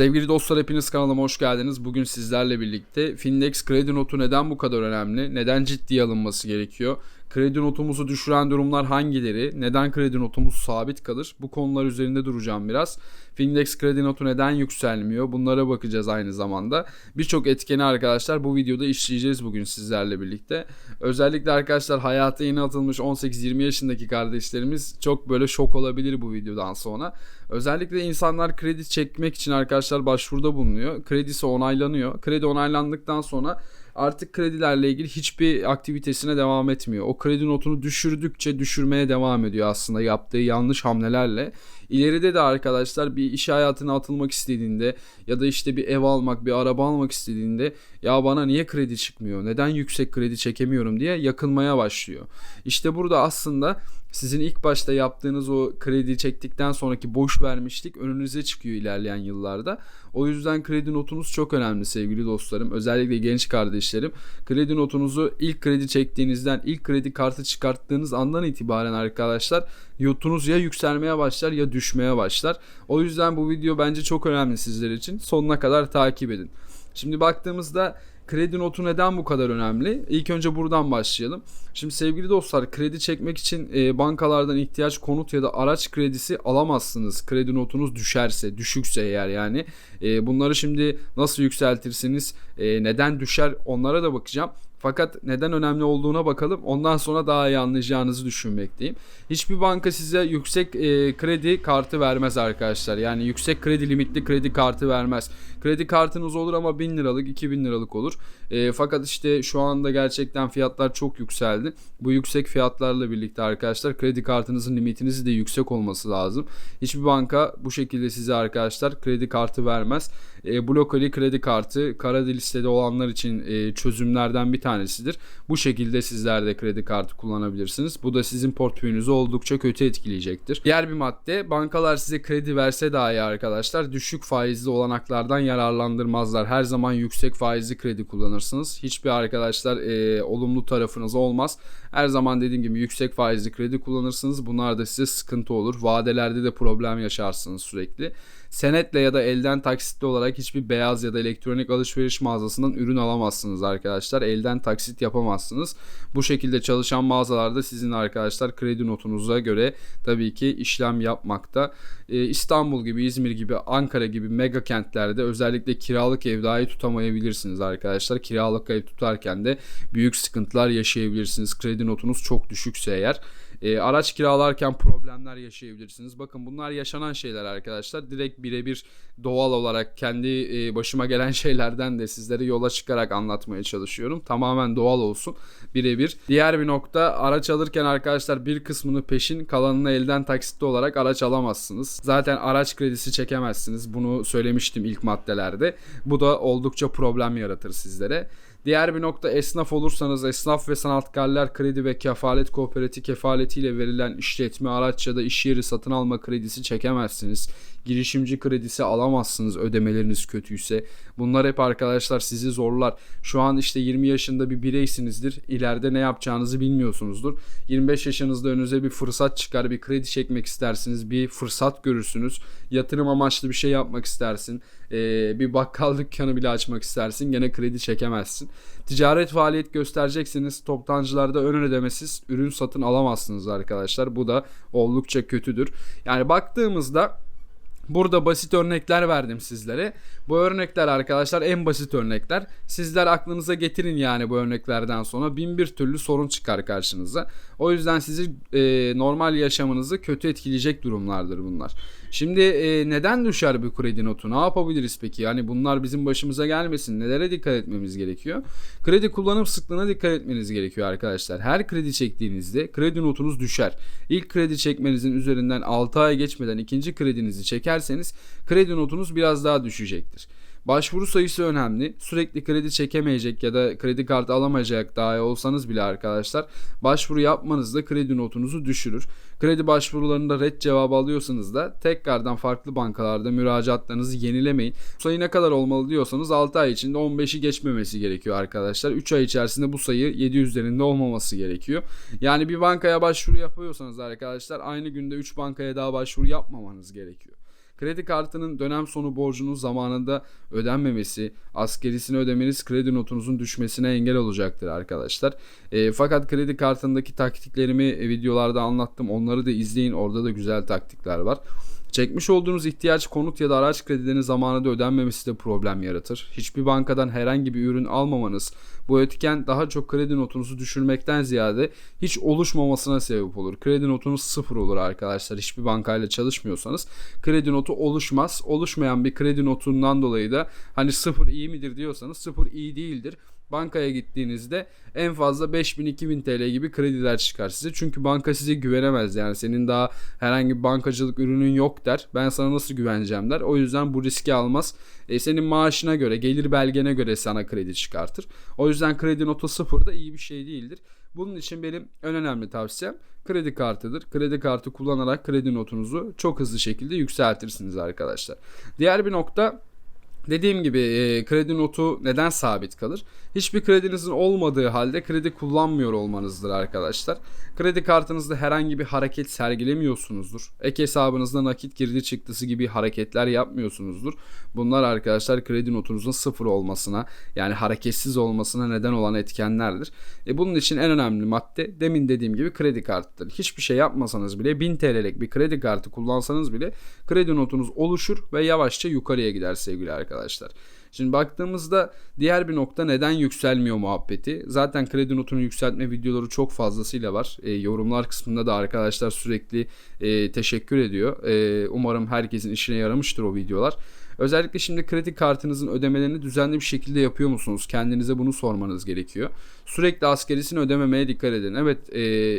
Sevgili dostlar hepiniz kanalıma hoş geldiniz. Bugün sizlerle birlikte Findex kredi notu neden bu kadar önemli? Neden ciddiye alınması gerekiyor? Kredi notumuzu düşüren durumlar hangileri? Neden kredi notumuz sabit kalır? Bu konular üzerinde duracağım biraz. Findex kredi notu neden yükselmiyor? Bunlara bakacağız aynı zamanda. Birçok etkeni arkadaşlar bu videoda işleyeceğiz bugün sizlerle birlikte. Özellikle arkadaşlar hayata yeni atılmış 18-20 yaşındaki kardeşlerimiz çok böyle şok olabilir bu videodan sonra. Özellikle insanlar kredi çekmek için arkadaşlar başvuruda bulunuyor. Kredisi onaylanıyor. Kredi onaylandıktan sonra artık kredilerle ilgili hiçbir aktivitesine devam etmiyor. O kredi notunu düşürdükçe düşürmeye devam ediyor aslında yaptığı yanlış hamlelerle. İleride de arkadaşlar bir iş hayatına atılmak istediğinde ya da işte bir ev almak, bir araba almak istediğinde ya bana niye kredi çıkmıyor? Neden yüksek kredi çekemiyorum diye yakınmaya başlıyor. İşte burada aslında sizin ilk başta yaptığınız o kredi çektikten sonraki boş vermişlik önünüze çıkıyor ilerleyen yıllarda. O yüzden kredi notunuz çok önemli sevgili dostlarım. Özellikle genç kardeşlerim. Kredi notunuzu ilk kredi çektiğinizden, ilk kredi kartı çıkarttığınız andan itibaren arkadaşlar notunuz ya yükselmeye başlar ya düşmeye başlar. O yüzden bu video bence çok önemli sizler için. Sonuna kadar takip edin. Şimdi baktığımızda kredi notu neden bu kadar önemli? İlk önce buradan başlayalım. Şimdi sevgili dostlar kredi çekmek için e, bankalardan ihtiyaç konut ya da araç kredisi alamazsınız. Kredi notunuz düşerse, düşükse eğer yani. E, bunları şimdi nasıl yükseltirsiniz, e, neden düşer onlara da bakacağım. Fakat neden önemli olduğuna bakalım. Ondan sonra daha iyi anlayacağınızı düşünmekteyim. Hiçbir banka size yüksek e, kredi kartı vermez arkadaşlar. Yani yüksek kredi limitli kredi kartı vermez. Kredi kartınız olur ama 1000 liralık 2000 liralık olur. E, fakat işte şu anda gerçekten fiyatlar çok yükseldi. Bu yüksek fiyatlarla birlikte arkadaşlar kredi kartınızın limitinizi de yüksek olması lazım. Hiçbir banka bu şekilde size arkadaşlar kredi kartı vermez. E, blokali kredi kartı kara listede olanlar için e, çözümlerden bir tanesidir. Bu şekilde sizler de kredi kartı kullanabilirsiniz. Bu da sizin portföyünüzü oldukça kötü etkileyecektir. Diğer bir madde bankalar size kredi verse dahi arkadaşlar düşük faizli olanaklardan yararlandırmazlar. Her zaman yüksek faizli kredi kullanırsınız. Hiçbir arkadaşlar e, olumlu tarafınız olmaz. Her zaman dediğim gibi yüksek faizli kredi kullanırsınız. Bunlar da size sıkıntı olur. Vadelerde de problem yaşarsınız sürekli. Senetle ya da elden taksitli olarak hiçbir beyaz ya da elektronik alışveriş mağazasından ürün alamazsınız arkadaşlar. Elden taksit yapamazsınız. Bu şekilde çalışan mağazalarda sizin arkadaşlar kredi notunuza göre tabii ki işlem yapmakta. Ee, İstanbul gibi, İzmir gibi, Ankara gibi mega kentlerde özellikle kiralık ev dahi tutamayabilirsiniz arkadaşlar. Kiralık ev tutarken de büyük sıkıntılar yaşayabilirsiniz. Kredi notunuz çok düşükse eğer. E, araç kiralarken problemler yaşayabilirsiniz. Bakın bunlar yaşanan şeyler arkadaşlar. Direkt birebir doğal olarak kendi e, başıma gelen şeylerden de sizlere yola çıkarak anlatmaya çalışıyorum. Tamamen doğal olsun birebir. Diğer bir nokta araç alırken arkadaşlar bir kısmını peşin kalanını elden taksitli olarak araç alamazsınız. Zaten araç kredisi çekemezsiniz. Bunu söylemiştim ilk maddelerde. Bu da oldukça problem yaratır sizlere. Diğer bir nokta esnaf olursanız esnaf ve sanatkarlar kredi ve kefalet kooperati kefaletiyle verilen işletme araç ya da iş yeri satın alma kredisi çekemezsiniz. Girişimci kredisi alamazsınız ödemeleriniz kötüyse. Bunlar hep arkadaşlar sizi zorlar. Şu an işte 20 yaşında bir bireysinizdir. İleride ne yapacağınızı bilmiyorsunuzdur. 25 yaşınızda önünüze bir fırsat çıkar. Bir kredi çekmek istersiniz. Bir fırsat görürsünüz. Yatırım amaçlı bir şey yapmak istersin. Ee, bir bakkal dükkanı bile açmak istersin. Gene kredi çekemezsin. Ticaret faaliyet göstereceksiniz. Toptancılarda ön ödemesiz ürün satın alamazsınız arkadaşlar. Bu da oldukça kötüdür. Yani baktığımızda Burada basit örnekler verdim sizlere. Bu örnekler arkadaşlar en basit örnekler. Sizler aklınıza getirin yani bu örneklerden sonra bin bir türlü sorun çıkar karşınıza. O yüzden sizi e, normal yaşamınızı kötü etkileyecek durumlardır bunlar. Şimdi e, neden düşer bir kredi notu? Ne yapabiliriz peki? Yani bunlar bizim başımıza gelmesin. Nelere dikkat etmemiz gerekiyor? Kredi kullanım sıklığına dikkat etmeniz gerekiyor arkadaşlar. Her kredi çektiğinizde kredi notunuz düşer. İlk kredi çekmenizin üzerinden 6 ay geçmeden ikinci kredinizi çekerseniz kredi notunuz biraz daha düşecektir. Başvuru sayısı önemli. Sürekli kredi çekemeyecek ya da kredi kartı alamayacak dahi olsanız bile arkadaşlar başvuru yapmanız da kredi notunuzu düşürür. Kredi başvurularında red cevabı alıyorsanız da tekrardan farklı bankalarda müracaatlarınızı yenilemeyin. Sayı ne kadar olmalı diyorsanız 6 ay içinde 15'i geçmemesi gerekiyor arkadaşlar. 3 ay içerisinde bu sayı 7 üzerinde olmaması gerekiyor. Yani bir bankaya başvuru yapıyorsanız arkadaşlar aynı günde 3 bankaya daha başvuru yapmamanız gerekiyor. Kredi kartının dönem sonu borcunun zamanında ödenmemesi, askerisini ödemeniz kredi notunuzun düşmesine engel olacaktır arkadaşlar. E, fakat kredi kartındaki taktiklerimi e, videolarda anlattım. Onları da izleyin. Orada da güzel taktikler var. Çekmiş olduğunuz ihtiyaç konut ya da araç kredilerinin zamanında ödenmemesi de problem yaratır. Hiçbir bankadan herhangi bir ürün almamanız bu etken daha çok kredi notunuzu düşürmekten ziyade hiç oluşmamasına sebep olur. Kredi notunuz sıfır olur arkadaşlar. Hiçbir bankayla çalışmıyorsanız kredi notu oluşmaz. Oluşmayan bir kredi notundan dolayı da hani sıfır iyi midir diyorsanız sıfır iyi değildir bankaya gittiğinizde en fazla 5000-2000 TL gibi krediler çıkar size. Çünkü banka size güvenemez yani senin daha herhangi bir bankacılık ürünün yok der. Ben sana nasıl güveneceğim der. O yüzden bu riski almaz. E, senin maaşına göre, gelir belgene göre sana kredi çıkartır. O yüzden kredi notu sıfır da iyi bir şey değildir. Bunun için benim en önemli tavsiyem kredi kartıdır. Kredi kartı kullanarak kredi notunuzu çok hızlı şekilde yükseltirsiniz arkadaşlar. Diğer bir nokta Dediğim gibi e, kredi notu neden sabit kalır? Hiçbir kredinizin olmadığı halde kredi kullanmıyor olmanızdır arkadaşlar. Kredi kartınızda herhangi bir hareket sergilemiyorsunuzdur. Ek hesabınızda nakit girdi çıktısı gibi hareketler yapmıyorsunuzdur. Bunlar arkadaşlar kredi notunuzun sıfır olmasına yani hareketsiz olmasına neden olan etkenlerdir. E, bunun için en önemli madde demin dediğim gibi kredi kartıdır. Hiçbir şey yapmasanız bile 1000 TL'lik bir kredi kartı kullansanız bile kredi notunuz oluşur ve yavaşça yukarıya gider sevgili arkadaşlar. Şimdi baktığımızda diğer bir nokta neden yükselmiyor muhabbeti. Zaten kredi notunu yükseltme videoları çok fazlasıyla var. E, yorumlar kısmında da arkadaşlar sürekli e, teşekkür ediyor. E, umarım herkesin işine yaramıştır o videolar. Özellikle şimdi kredi kartınızın ödemelerini düzenli bir şekilde yapıyor musunuz? Kendinize bunu sormanız gerekiyor. Sürekli askerisini ödememeye dikkat edin. Evet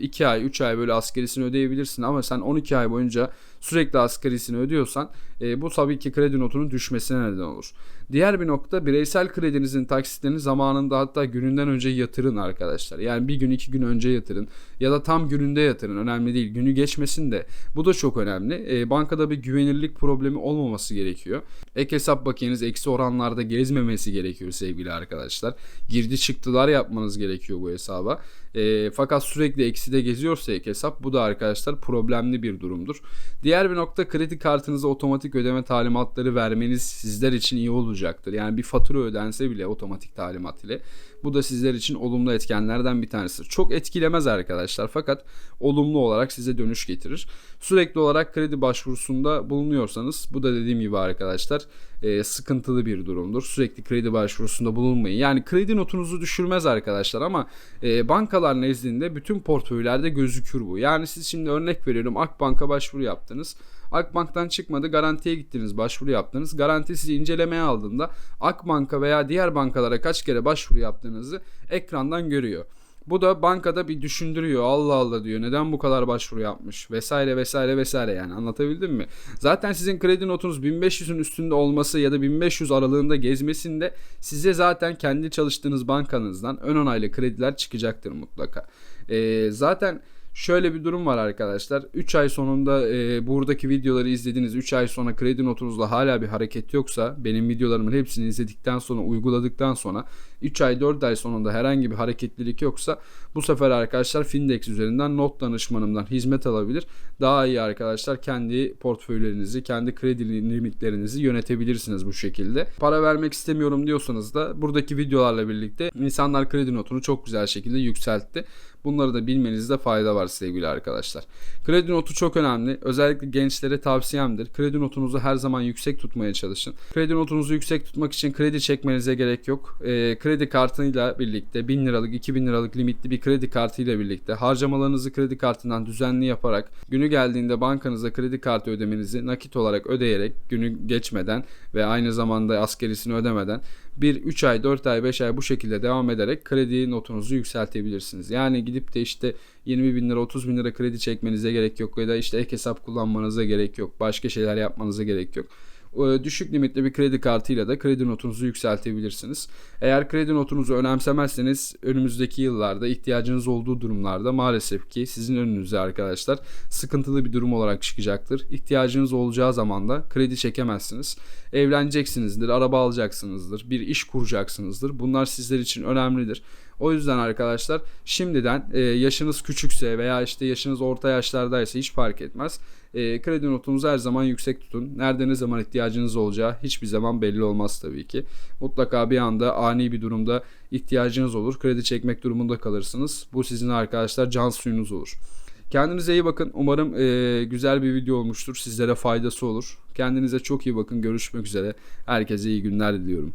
2 e, ay 3 ay böyle askerisini ödeyebilirsin ama sen 12 ay boyunca sürekli askerisini ödüyorsan e, bu tabii ki kredi notunun düşmesine neden olur. Diğer bir nokta bireysel kredinizin taksitlerini zamanında hatta gününden önce yatırın arkadaşlar. Yani bir gün iki gün önce yatırın ya da tam gününde yatırın. Önemli değil. Günü geçmesin de. Bu da çok önemli. E, bankada bir güvenirlik problemi olmaması gerekiyor. Ek hesap bakiyeniz eksi oranlarda gezmemesi gerekiyor sevgili arkadaşlar. Girdi çıktılar yapmanız gerekiyor bu hesaba. E, fakat sürekli ekside geziyorsa ek hesap bu da arkadaşlar problemli bir durumdur. Diğer bir nokta kredi kartınıza otomatik ödeme talimatları vermeniz sizler için iyi olacaktır. Yani bir fatura ödense bile otomatik talimat ile bu da sizler için olumlu etkenlerden bir tanesi. Çok etkilemez arkadaşlar fakat olumlu olarak size dönüş getirir. Sürekli olarak kredi başvurusunda bulunuyorsanız bu da dediğim gibi arkadaşlar e, sıkıntılı bir durumdur. Sürekli kredi başvurusunda bulunmayın. Yani kredi notunuzu düşürmez arkadaşlar ama e, bankalar nezdinde bütün portföylerde gözükür bu. Yani siz şimdi örnek veriyorum Akbank'a başvuru yaptınız. Akbank'tan çıkmadı garantiye gittiniz başvuru yaptınız. Garanti sizi incelemeye aldığında Akbank'a veya diğer bankalara kaç kere başvuru yaptığınızı ekrandan görüyor. Bu da bankada bir düşündürüyor. Allah Allah diyor. Neden bu kadar başvuru yapmış? Vesaire vesaire vesaire yani anlatabildim mi? Zaten sizin kredi notunuz 1500'ün üstünde olması ya da 1500 aralığında gezmesinde size zaten kendi çalıştığınız bankanızdan ön onaylı krediler çıkacaktır mutlaka. Ee, zaten Şöyle bir durum var arkadaşlar. 3 ay sonunda e, buradaki videoları izlediniz. 3 ay sonra kredi notunuzla hala bir hareket yoksa benim videolarımın hepsini izledikten sonra uyguladıktan sonra 3 ay 4 ay sonunda herhangi bir hareketlilik yoksa bu sefer arkadaşlar Findex üzerinden not danışmanımdan hizmet alabilir. Daha iyi arkadaşlar kendi portföylerinizi, kendi kredi limitlerinizi yönetebilirsiniz bu şekilde. Para vermek istemiyorum diyorsanız da buradaki videolarla birlikte insanlar kredi notunu çok güzel şekilde yükseltti. Bunları da bilmenizde fayda var sevgili arkadaşlar. Kredi notu çok önemli. Özellikle gençlere tavsiyemdir. Kredi notunuzu her zaman yüksek tutmaya çalışın. Kredi notunuzu yüksek tutmak için kredi çekmenize gerek yok. E, kredi kartıyla birlikte 1000 liralık 2000 liralık limitli bir kredi kartıyla birlikte harcamalarınızı kredi kartından düzenli yaparak günü geldiğinde bankanıza kredi kartı ödemenizi nakit olarak ödeyerek günü geçmeden ve aynı zamanda askerisini ödemeden bir 3 ay 4 ay 5 ay bu şekilde devam ederek kredi notunuzu yükseltebilirsiniz. Yani gidip de işte 20 bin lira 30 bin lira kredi çekmenize gerek yok ya da işte ek hesap kullanmanıza gerek yok. Başka şeyler yapmanıza gerek yok düşük limitli bir kredi kartıyla da kredi notunuzu yükseltebilirsiniz. Eğer kredi notunuzu önemsemezseniz önümüzdeki yıllarda ihtiyacınız olduğu durumlarda maalesef ki sizin önünüze arkadaşlar sıkıntılı bir durum olarak çıkacaktır. İhtiyacınız olacağı zaman da kredi çekemezsiniz. Evleneceksinizdir, araba alacaksınızdır, bir iş kuracaksınızdır. Bunlar sizler için önemlidir. O yüzden arkadaşlar şimdiden e, yaşınız küçükse veya işte yaşınız orta yaşlardaysa hiç fark etmez. E, kredi notunuzu her zaman yüksek tutun. Nerede ne zaman ihtiyacınız olacağı hiçbir zaman belli olmaz tabii ki. Mutlaka bir anda ani bir durumda ihtiyacınız olur. Kredi çekmek durumunda kalırsınız. Bu sizin arkadaşlar can suyunuz olur. Kendinize iyi bakın. Umarım e, güzel bir video olmuştur. Sizlere faydası olur. Kendinize çok iyi bakın. Görüşmek üzere. Herkese iyi günler diliyorum.